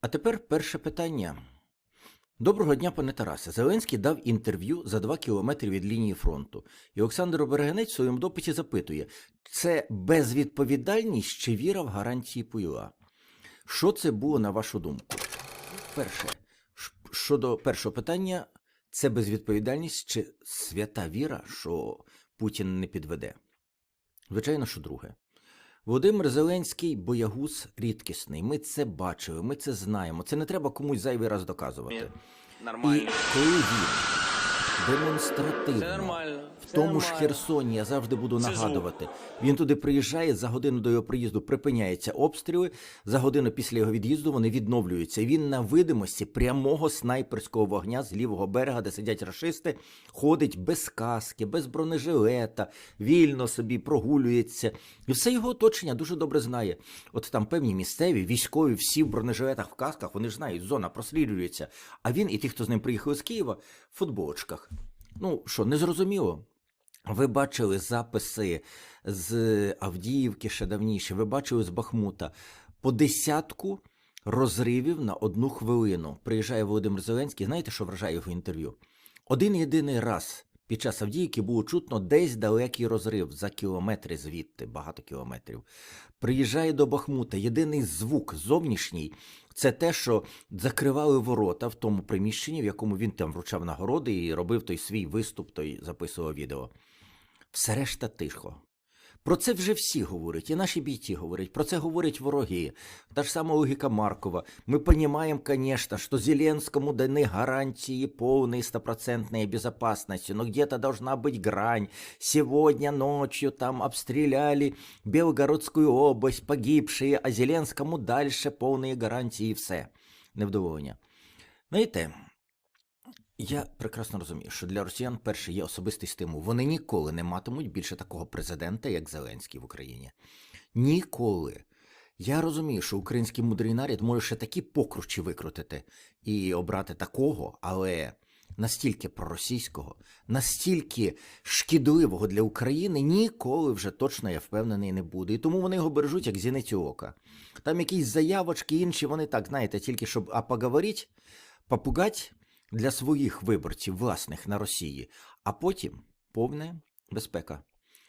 А тепер перше питання. Доброго дня, пане Тарасе. Зеленський дав інтерв'ю за два кілометри від лінії фронту. І Олександр Оберегенець в своєму дописі запитує: це безвідповідальність чи віра в гарантії ПЮА? Що це було на вашу думку? Перше, щодо першого питання, це безвідповідальність чи свята віра, що Путін не підведе? Звичайно, що друге. Володимир Зеленський боягуз рідкісний. Ми це бачили, ми це знаємо. Це не треба комусь зайвий раз доказувати. І Нормально. коли він демонстративно Це нормально. в тому ж. Херсоні, я завжди буду нагадувати. Він туди приїжджає за годину до його приїзду, припиняються обстріли. За годину після його від'їзду вони відновлюються. Він на видимості прямого снайперського вогня з лівого берега, де сидять рашисти, ходить без каски, без бронежилета, вільно собі прогулюється. І все його оточення дуже добре знає. От там певні місцеві, військові, всі в бронежилетах, в касках, вони ж знають, зона просліджується. А він і ті, хто з ним приїхали з Києва, в футболочках. Ну що, незрозуміло? Ви бачили записи з Авдіївки ще давніше, ви бачили з Бахмута по десятку розривів на одну хвилину. Приїжджає Володимир Зеленський. Знаєте, що вражає його інтерв'ю? Один єдиний раз під час Авдіївки було чутно десь далекий розрив за кілометри звідти, багато кілометрів. Приїжджає до Бахмута. Єдиний звук зовнішній це те, що закривали ворота в тому приміщенні, в якому він там вручав нагороди і робив той свій виступ, той записував відео. Все решта тихо. Про це вже всі говорять, і наші бійці говорять, про це говорять вороги. Та ж сама логіка Маркова. Ми понимаем, конечно, что Зеленскому даны гарантии полной стопроцентной безопасности, но где-то должна быть грань. Сегодня ночью там обстреляли Белгородскую область, погибшие, а Зеленскому дальше полные гарантии і все. Невдоволення. Знаєте, я прекрасно розумію, що для росіян перше є особистий стимул. Вони ніколи не матимуть більше такого президента, як Зеленський в Україні. Ніколи. Я розумію, що український мудрий наряд може ще такі покручі викрутити і обрати такого, але настільки проросійського, настільки шкідливого для України ніколи вже точно я впевнений не буде. І тому вони його бережуть як зіницю ока. Там якісь заявочки інші, вони так, знаєте, тільки щоб а поговорить, попугать для своїх виборців, власних на Росії, а потім повна безпека.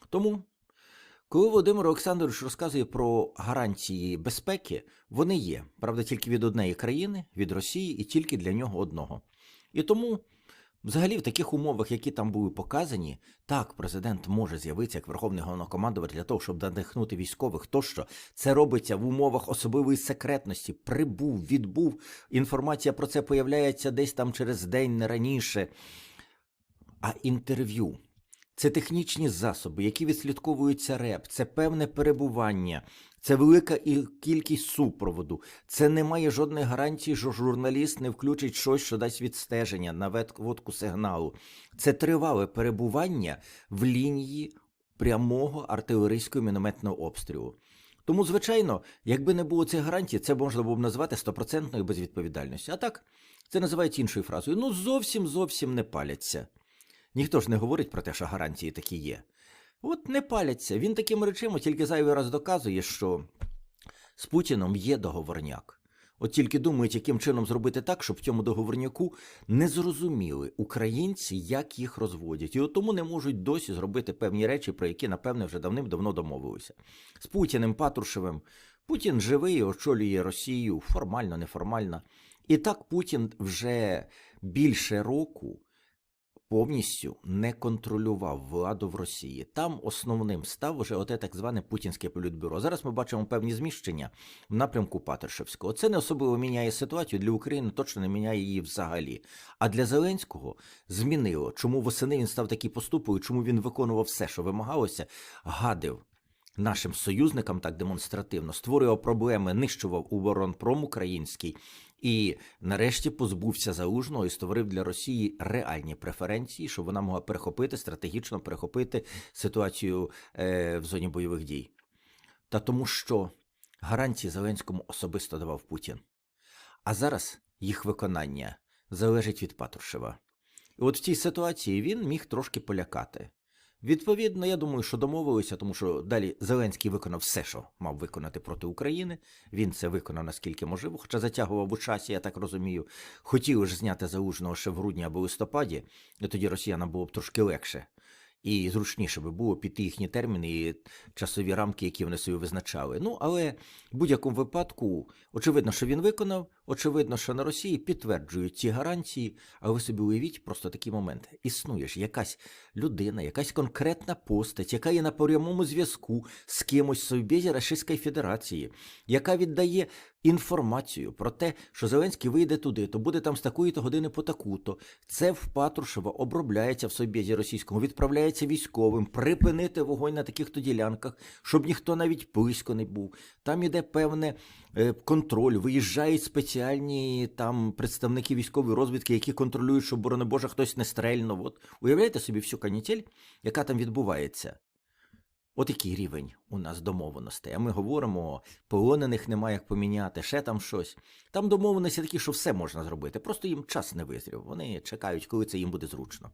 Тому, коли Володимир Олександрович розказує про гарантії безпеки, вони є, правда, тільки від однієї країни, від Росії, і тільки для нього одного. І тому, взагалі, в таких умовах, які там були показані, так, президент може з'явитися як верховний головнокомандувач для того, щоб надихнути військових, тощо це робиться в умовах особливої секретності. Прибув, відбув. Інформація про це появляється десь там через день, не раніше. А інтерв'ю це технічні засоби, які відслідковуються РЕП, це певне перебування, це велика кількість супроводу. Це немає жодної гарантії, що журналіст не включить щось, що дасть відстеження на ведку сигналу. Це тривале перебування в лінії прямого артилерійського мінометного обстрілу. Тому, звичайно, якби не було цих гарантій, це можна було б назвати стопроцентною безвідповідальністю. А так, це називають іншою фразою. Ну, зовсім зовсім не паляться. Ніхто ж не говорить про те, що гарантії такі є. От не паляться. Він такими речами тільки зайвий раз доказує, що з Путіном є договорняк. От тільки думають, яким чином зробити так, щоб в цьому договорняку не зрозуміли українці, як їх розводять. І от тому не можуть досі зробити певні речі, про які, напевне, вже давним-давно домовилися. З Путіним Патрушевим. Путін живий, очолює Росію формально, неформально. І так Путін вже більше року повністю не контролював владу в Росії. Там основним став уже оте так зване путінське політбюро. Зараз ми бачимо певні зміщення в напрямку Патрушевського. Це не особливо міняє ситуацію для України, точно не міняє її взагалі. А для Зеленського змінило, чому восени він став такий поступою, чому він виконував все, що вимагалося, гадив. Нашим союзникам так демонстративно створював проблеми, нищував оборонпром український і нарешті позбувся залужного і створив для Росії реальні преференції, щоб вона могла перехопити стратегічно перехопити ситуацію е, в зоні бойових дій. Та тому, що гарантії Зеленському особисто давав Путін. А зараз їх виконання залежить від Патрушева. І от в цій ситуації він міг трошки полякати. Відповідно, я думаю, що домовилися, тому що далі Зеленський виконав все, що мав виконати проти України. Він це виконав наскільки можливо, хоча затягував у часі, я так розумію. Хотів ж зняти залужного ще в грудні або листопаді, і тоді росіянам було б трошки легше. І зручніше би було піти їхні терміни і часові рамки, які вони собі визначали. Ну, але в будь-якому випадку, очевидно, що він виконав, очевидно, що на Росії підтверджують ці гарантії, а ви собі уявіть просто такий момент. Існує ж якась людина, якась конкретна постать, яка є на прямому зв'язку з кимось в Совбезі Російської Федерації, яка віддає інформацію про те, що Зеленський вийде туди, то буде там з такої-то години по таку-то. Це в Патрушева обробляється в Совбезі Російському, відправляється військовим, припинити вогонь на таких-то ділянках, щоб ніхто навіть близько не був. Там іде певне е, контроль, виїжджають спеціальні там представники військової розвідки, які контролюють, щоб, борони Боже, хтось не стрельнув. От уявляєте собі всю канітель, яка там відбувається. От який рівень у нас домовленостей. А ми говоримо, полонених немає як поміняти, ще там щось. Там домовленості такі, що все можна зробити. Просто їм час не визрів. Вони чекають, коли це їм буде зручно.